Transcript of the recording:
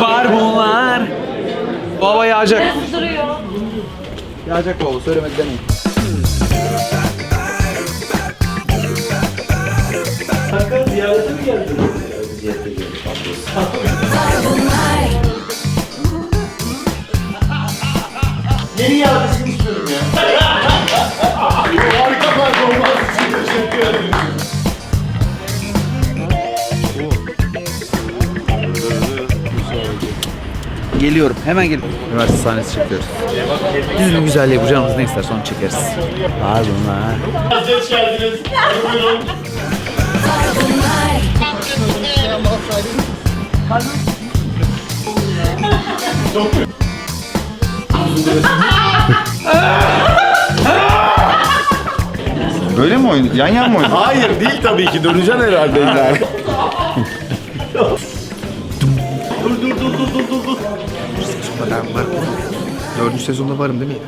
Var bunlar. Baba yağacak. Duruyor. Yağacak baba söylemedi demeyin. Yeni yargısını istiyorum ya. Geliyorum. Hemen gel. Üniversite sahnesi çekiyoruz. Düzgün güzelliği bu canımız ne isterse onu çekeriz. Var bunlar. Hoş geldiniz. Buyurun. Böyle mi oyun? Yan yan mı oyun? Hayır değil tabii ki. Döneceksin herhalde illa. Ben varım. Dördüncü sezonda varım değil mi?